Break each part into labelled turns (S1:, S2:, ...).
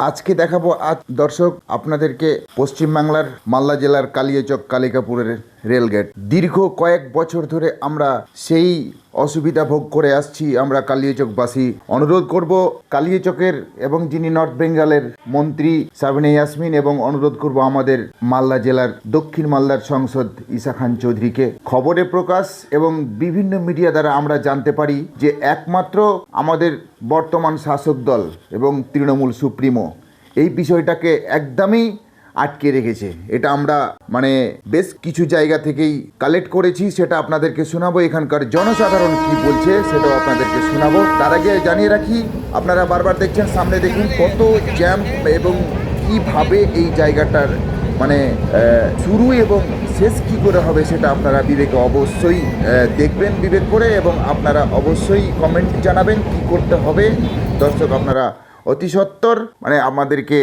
S1: আজকে দেখাবো আজ দর্শক আপনাদেরকে পশ্চিমবাংলার মালদা জেলার কালিয়াচক কালিকাপুরের রেলগেট। দীর্ঘ কয়েক বছর ধরে আমরা সেই অসুবিধা ভোগ করে আসছি। আমরা কালিয়াচকবাসী অনুরোধ করব, কালিয়াচকের এবং যিনি নর্থ বেঙ্গলের মন্ত্রী সাবিনা ইয়াসমিন এবং অনুরোধ করব আমাদের মালদা জেলার দক্ষিণ মালদার সংসদ ঈসা খান চৌধুরীকে খবরে প্রকাশ এবং বিভিন্ন মিডিয়া দ্বারা আমরা জানতে পারি যে একমাত্র আমাদের বর্তমান শাসক দল এবং তৃণমূল সুপ্রিমো এই বিষয়টাকে একদমই আটকে রেখেছে। এটা আমরা মানে বেশ কিছু জায়গা থেকেই কালেক্ট করেছি, সেটা আপনাদেরকে শোনাবো। এখানকার জনসাধারণ কি বলছে, সেটাও আপনাদেরকে শোনাবো। তার আগে জানিয়ে রাখি, আপনারা বারবার দেখছেন, সামনে দেখুন কত জ্যাম এবং কীভাবে এই জায়গাটার মানে শুরু এবং শেষ কি করে হবে সেটা আপনারা বিবেকে অবশ্যই দেখবেন বিবেক করে এবং আপনারা অবশ্যই কমেন্ট জানাবেন কি করতে হবে। দর্শক, আপনারা অতি সত্বর মানে আমাদেরকে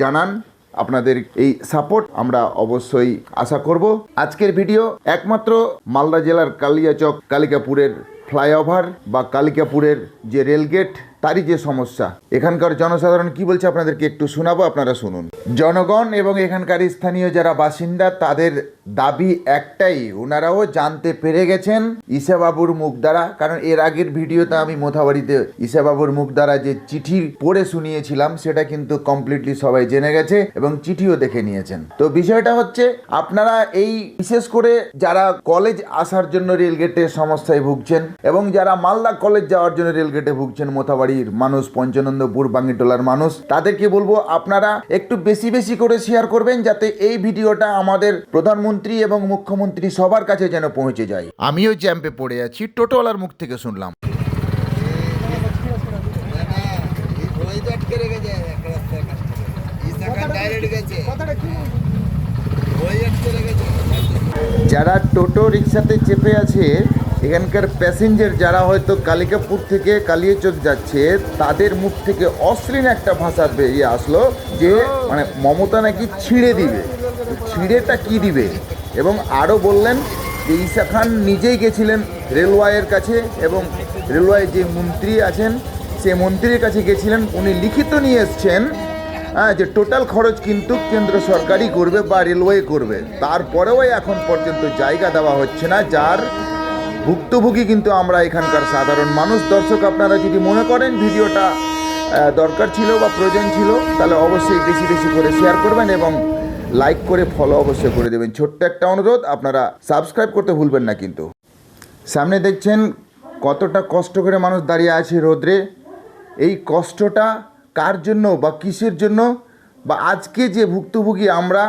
S1: জানান। আপনাদের এই সাপোর্ট আমরা অবশ্যই আশা করব। আজকের ভিডিও একমাত্র মালদা জেলার কালিয়াচক কালিকাপুরের ফ্লাইওভার বা কালিকাপুরের যে রেলগেট তারই যে সমস্যা। এখানকার জনসাধারণ কি বলছে আপনাদেরকে একটু শোনাবো, আপনারা শুনুন। জনগণ এবং এখানকার স্থানীয় যারা বাসিন্দা, তাদের দাবি একটাই, ওনারাও জানতে পেরে গেছেন ঈশাবাবুর মুখ দ্বারা। কারণ এর আগের ভিডিওতে আমি মোথাবাড়িতে ঈশাবাবুর মুখ দ্বারা যে চিঠি পড়ে শুনিয়েছিলাম, সেটা কিন্তু কমপ্লিটলি সবাই জেনে গেছে এবং চিঠিও দেখে নিয়েছেন। তো বিষয়টা হচ্ছে, আপনারা এই বিশেষ করে যারা কলেজ আসার জন্য রেলগেটের সমস্যায় ভুগছেন এবং যারা মালদা কলেজ যাওয়ার জন্য রেলগেটে ভুগছেন মোথাবাড়ির মানুষ, পঞ্চনন্দপুর বাঙ্গিটোলার মানুষ, তাদেরকে বলব আপনারা একটু বেশি বেশি করে শেয়ার করবেন যাতে এই ভিডিওটা আমাদের প্রধানমন্ত্রী এবং মুখ্যমন্ত্রী সবার কাছে যেন পৌঁছে যায়। আমিও জ্যাম্পে পড়ে আছি, টোটোওয়ালার মুখ থেকে শুনলাম। যারা টোটো রিক্সাতে চেপে আছে এখানকার প্যাসেঞ্জার যারা হয়তো কালিকাপুর থেকে কালিয়াচক যাচ্ছে, তাদের মুখ থেকে অশ্লীল একটা ভাষা বেরিয়ে আসলো যে মানে মমতা নাকি ছিঁড়ে দিবে। ছিঁড়েটা কি দিবে? এবং আরও বললেন যে, ঈশা খান নিজেই গেছিলেন রেলওয়ের কাছে এবং রেলওয়ে যে মন্ত্রী আছেন, সে মন্ত্রীর কাছে গেছিলেন। উনি লিখিত নিয়ে এসছেন হ্যাঁ যে টোটাল খরচ কিন্তু কেন্দ্র সরকারই করবে বা রেলওয়ে করবে। তারপরেও এখন পর্যন্ত জায়গা দেওয়া হচ্ছে না, যার ভুক্তভোগী কিন্তু আমরা এখানকার সাধারণ মানুষ। দর্শক, আপনারা যদি মনে করেন ভিডিওটা দরকার ছিল বা প্রয়োজন ছিল, তাহলে অবশ্যই বেশি বেশি করে শেয়ার করবেন এবং লাইক করে ফলো অবশ্যই করে দেবেন। ছোট্ট একটা অনুরোধ, আপনারা সাবস্ক্রাইব করতে ভুলবেন না কিন্তু। সামনে দেখছেন কতটা কষ্ট করে মানুষ দাঁড়িয়ে আছে রোদ্রে। এই কষ্টটা কার জন্য বা কিসের জন্য? বা আজকে যে ভুক্তভোগী আমরা,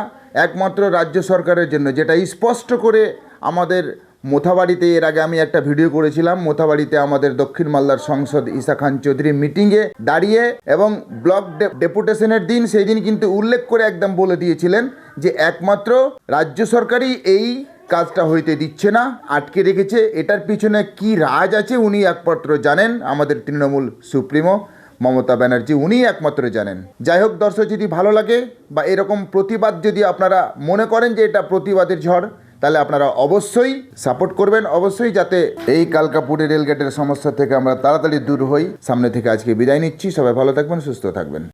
S1: একমাত্র রাজ্য সরকারের জন্য, যেটা স্পষ্ট করে আমাদের মোথাবাড়িতে এর আগে আমি একটা ভিডিও করেছিলাম। মোথাবাড়িতে আমাদের দক্ষিণ মালদার সংসদ ঈসা খান চৌধুরী মিটিংয়ে দাঁড়িয়ে এবং ব্লক ডেপুটেশনের দিন সেই দিন কিন্তু উল্লেখ করে একদম বলে দিয়েছিলেন যে একমাত্র রাজ্য সরকারই এই কাজটা হইতে দিচ্ছে না, আটকে রেখেছে। এটার পিছনে কি রাজ আছে উনি একমাত্র জানেন। আমাদের তৃণমূল সুপ্রিমো মমতা ব্যানার্জি উনিই একমাত্র জানেন। যাই হোক, দর্শক, যদি ভালো লাগে বা এরকম প্রতিবাদ যদি আপনারা মনে করেন যে এটা প্রতিবাদের ঝড় তাহলে আপনারা অবশ্যই সাপোর্ট করবেন। অবশ্যই যাতে এই কালকাপুরে রেলগেটের সমস্যা থেকে আমরা তাড়াতাড়ি দূর হই। সামনে থেকে আজকে বিদায় নিচ্ছি। সবাই ভালো থাকবেন, সুস্থ থাকবেন।